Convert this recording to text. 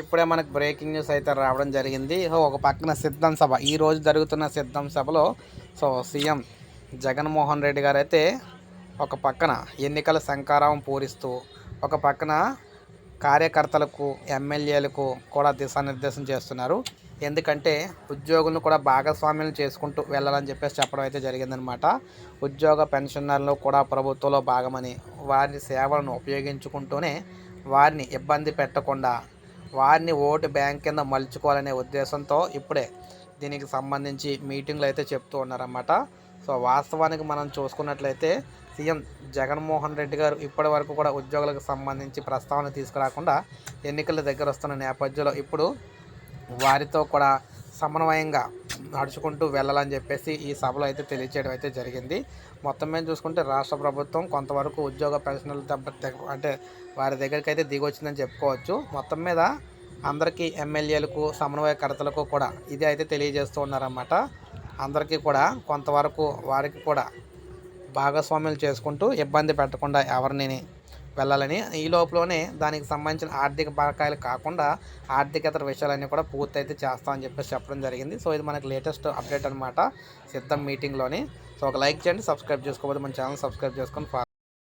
ఇప్పుడే మనకు breaking news అయితే రావడం జరిగింది. సో ఒక పక్కన సిద్ధం సభ. ఈ రోజు జరుగుతున్న సిద్ధం సభలో సో సీఎం జగన్మోహన్ రెడ్డి గారు అయితే ఒక పక్కన ఎన్నికల సంకారం పూరిస్తూ ఒక పక్కన కార్యకర్తలకు ఎమ్మెల్యేలకు కూడా దిశానిర్దేశం చేస్తున్నారు. ఎందుకంటే ఉద్యోగులను కూడా భాగస్వామ్యం చేసుకుంటూ వెళ్ళాలని చెప్పేసి చెప్పడం అయితే జరిగిందనమాట. ఉద్యోగ పెన్షనర్లు కూడా ప్రభుత్వంలో భాగమని వారి సేవలను ఉపయోగించుకుంటూనే వారిని ఇబ్బంది పెట్టకుండా వారిని ఓటు బ్యాంక్ కింద మలుచుకోవాలనే ఉద్దేశంతో ఇప్పుడే దీనికి సంబంధించి మీటింగ్లు అయితే చెప్తూ ఉన్నారన్నమాట. సో వాస్తవానికి మనం చూసుకున్నట్లయితే సీఎం జగన్మోహన్ రెడ్డి గారు ఇప్పటి వరకు కూడా ఉద్యోగులకు సంబంధించి ప్రస్తావన తీసుకురాకుండా ఎన్నికల దగ్గర వస్తున్న నేపథ్యంలో ఇప్పుడు వారితో కూడా సమన్వయంగా నడుచుకుంటూ వెళ్ళాలని చెప్పేసి ఈ సభలో అయితే తెలియచేయడం అయితే జరిగింది. మొత్తం మీద చూసుకుంటే రాష్ట్ర ప్రభుత్వం కొంతవరకు ఉద్యోగ పెన్షన్లు దెబ్బ అంటే వారి దగ్గరికి అయితే దిగొచ్చిందని చెప్పుకోవచ్చు. మొత్తం మీద అందరికీ ఎమ్మెల్యేలకు సమన్వయకర్తలకు కూడా ఇది అయితే తెలియజేస్తూ ఉన్నారన్నమాట. అందరికీ కూడా కొంతవరకు వారికి కూడా భాగస్వామ్యం చేసుకుంటూ ఇబ్బంది పెట్టకుండా ఎవరిని వెళ్ళాలని. ఈ లోపలనే దానికి సంబంధించిన ఆర్థిక బకాయిలు కాకుండా ఆర్థికేతర విషయాలన్నీ కూడా పూర్తి అయితే చేస్తామని చెప్పేసి చెప్పడం జరిగింది. సో ఇది మనకి లేటెస్ట్ అప్డేట్ అనమాట సిద్ధం మీటింగ్లోని. సో ఒక లైక్ చేయండి సబ్స్క్రైబ్ చేసుకోకపోతే మన ఛానల్ సబ్స్క్రైబ్ చేసుకొని